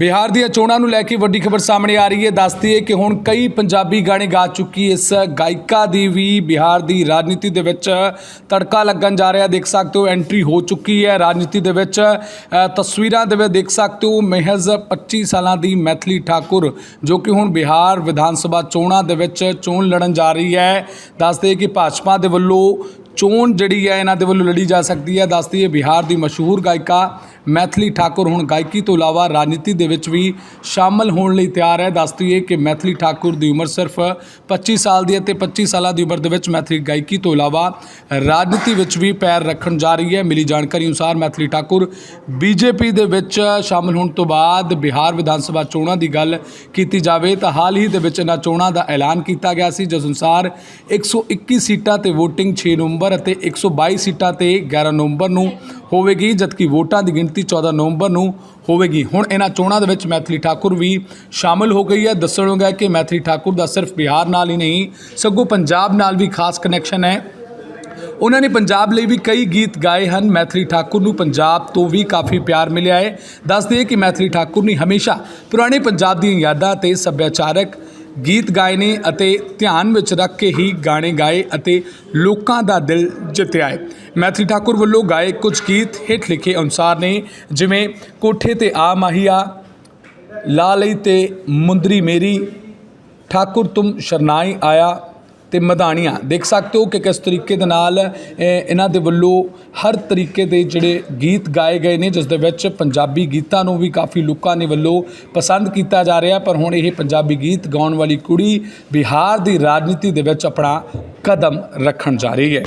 ਬਿਹਾਰ ਦੀਆਂ ਚੋਣਾਂ ਨੂੰ ਲੈ ਕੇ ਵੱਡੀ ਖਬਰ ਸਾਹਮਣੇ ਆ ਰਹੀ ਹੈ। ਦੱਸਦੀ ਹੈ ਕਿ ਹੁਣ ਕਈ ਪੰਜਾਬੀ ਗਾਣੇ ਗਾ ਚੁੱਕੀ ਇਸ ਗਾਇਕਾ ਦੀ ਵੀ ਬਿਹਾਰ ਦੀ ਰਾਜਨੀਤੀ ਦੇ ਵਿੱਚ ਤੜਕਾ ਲੱਗਣ ਜਾ ਰਿਹਾ। ਦੇਖ ਸਕਦੇ ਹੋ, ਐਂਟਰੀ ਹੋ ਚੁੱਕੀ ਹੈ ਰਾਜਨੀਤੀ ਦੇ ਵਿੱਚ। ਤਸਵੀਰਾਂ ਦੇ ਵਿੱਚ ਦੇਖ ਸਕਦੇ ਹੋ, ਮਹਿਜ਼ 25 ਸਾਲਾਂ ਦੀ ਮੈਥਲੀ ਠਾਕੁਰ, ਜੋ ਕਿ ਹੁਣ ਬਿਹਾਰ ਵਿਧਾਨ ਸਭਾ ਚੋਣਾਂ ਦੇ ਵਿੱਚ ਚੋਣ ਲੜਨ ਜਾ ਰਹੀ ਹੈ। ਦੱਸਦੇ ਕਿ ਭਾਜਪਾ ਦੇ ਵੱਲੋਂ ਚੋਣ ਜਿਹੜੀ ਹੈ ਇਹਨਾਂ ਦੇ ਵੱਲੋਂ ਲੜੀ ਜਾ ਸਕਦੀ ਹੈ। ਦੱਸਦੀ ਹੈ ਬਿਹਾਰ ਦੀ ਮਸ਼ਹੂਰ ਗਾਇਕਾ ਮੈਥਲੀ ਠਾਕੁਰ ਹੁਣ ਗਾਇਕੀ ਤੋਂ ਇਲਾਵਾ ਰਾਜਨੀਤੀ ਦੇ ਵਿੱਚ ਵੀ ਸ਼ਾਮਲ ਹੋਣ ਲਈ ਤਿਆਰ ਹੈ। ਦੱਸਦੀ ਹੈ ਕਿ ਮੈਥਲੀ ਠਾਕੁਰ ਦੀ ਉਮਰ ਸਿਰਫ 25 ਸਾਲ ਦੀ ਹੈ ਤੇ 25 ਸਾਲਾਂ ਦੀ ਉਮਰ ਦੇ ਵਿੱਚ ਮੈਥਲੀ ਗਾਇਕੀ ਤੋਂ ਇਲਾਵਾ ਰਾਜਨੀਤੀ ਵਿੱਚ ਵੀ ਪੈਰ ਰੱਖਣ ਜਾ ਰਹੀ ਹੈ। ਮਿਲੀ ਜਾਣਕਾਰੀ ਅਨੁਸਾਰ ਮੈਥਲੀ ਠਾਕੁਰ ਬੀਜੇਪੀ ਦੇ ਵਿੱਚ ਸ਼ਾਮਲ ਹੋਣ ਤੋਂ ਬਾਅਦ ਬਿਹਾਰ ਵਿਧਾਨ ਸਭਾ ਚੋਣਾਂ ਦੀ ਗੱਲ ਕੀਤੀ ਜਾਵੇ ਤਾਂ ਹਾਲ ਹੀ ਦੇ ਵਿੱਚ ਇਹਨਾਂ ਚੋਣਾਂ ਦਾ ਐਲਾਨ ਕੀਤਾ ਗਿਆ ਸੀ। ਜਿਸ ਅਨੁਸਾਰ 121 ਸੀਟਾਂ ਤੇ VOTING 6 ਨਵੰਬਰ ਅਤੇ 122 ਸੀਟਾਂ ਤੇ 11 ਨਵੰਬਰ ਨੂੰ ਹੋਵੇਗੀ, ਜਦਕਿ ਵੋਟਾਂ ਦੀ ਗਿਣਤੀ 14 ਨਵੰਬਰ ਨੂੰ ਹੋਵੇਗੀ। ਹੁਣ ਇਹਨਾਂ ਚੋਣਾਂ ਦੇ ਵਿੱਚ ਮੈਥਲੀ ਠਾਕੁਰ ਵੀ ਸ਼ਾਮਲ ਹੋ ਗਈ ਹੈ। ਦੱਸਣੋਗਾ ਕਿ ਮੈਥਲੀ ਠਾਕੁਰ ਦਾ ਸਿਰਫ ਬਿਹਾਰ ਨਾਲ ਹੀ ਨਹੀਂ, ਸਗੋਂ ਪੰਜਾਬ ਨਾਲ ਵੀ ਖਾਸ ਕਨੈਕਸ਼ਨ ਹੈ। ਉਹਨਾਂ ਨੇ ਪੰਜਾਬ ਲਈ ਵੀ ਕਈ ਗੀਤ ਗਾਏ ਹਨ। ਮੈਥਲੀ ਠਾਕੁਰ ਨੂੰ ਪੰਜਾਬ ਤੋਂ ਵੀ ਕਾਫੀ ਪਿਆਰ ਮਿਲਿਆ ਹੈ। ਦੱਸਦੇ ਕਿ ਮੈਥਲੀ ਠਾਕੁਰ ਨੇ ਹਮੇਸ਼ਾ ਪੁਰਾਣੇ ਪੰਜਾਬ ਦੀਆਂ ਯਾਦਾਂ ਤੇ ਸੱਭਿਆਚਾਰਕ ਗੀਤ ਗਾਏ ਨੇ ਅਤੇ ਧਿਆਨ ਵਿੱਚ ਰੱਖ ਕੇ ਹੀ ਗਾਣੇ ਗਾਏ ਅਤੇ ਲੋਕਾਂ ਦਾ ਦਿਲ ਜਿੱਤਿਆ ਹੈ। ਮੈਥੀ ਠਾਕੁਰ ਵੱਲੋਂ ਗਾਏ ਕੁਝ ਗੀਤ ਹੇਠ ਲਿਖੇ ਅਨੁਸਾਰ ਨੇ, ਜਿਵੇਂ ਕੋਠੇ ਤੇ ਆ ਮਾਹੀਆ, ਲਾ ਲਈ ਤੇ ਮੁੰਦਰੀ ਮੇਰੀ, ਠਾਕੁਰ ਤੁਮ ਸ਼ਰਨਾਈ ਆਇਆ ਤੇ ਮਧਾਣੀਆਂ ਦੇਖ ਸਕਦੇ ਹੋ ਕਿ ਕਿਸ ਤਰੀਕੇ ਦੇ ਨਾਲ ਇਹਨਾਂ ਦੇ ਵੱਲੋਂ ਹਰ ਤਰੀਕੇ ਦੇ ਜਿਹੜੇ ਗੀਤ ਗਾਏ ਗਏ ਨੇ, ਜਿਸ ਦੇ ਵਿੱਚ ਪੰਜਾਬੀ ਗੀਤਾਂ ਨੂੰ ਵੀ ਕਾਫੀ ਲੋਕਾਂ ਨੇ ਵੱਲੋਂ ਪਸੰਦ ਕੀਤਾ ਜਾ ਰਿਹਾ। ਪਰ ਹੁਣ ਇਹ ਪੰਜਾਬੀ ਗੀਤ ਗਾਉਣ ਵਾਲੀ ਕੁੜੀ ਬਿਹਾਰ ਦੀ ਰਾਜਨੀਤੀ ਦੇ ਵਿੱਚ ਆਪਣਾ ਕਦਮ ਰੱਖਣ ਜਾ ਰਹੀ ਹੈ।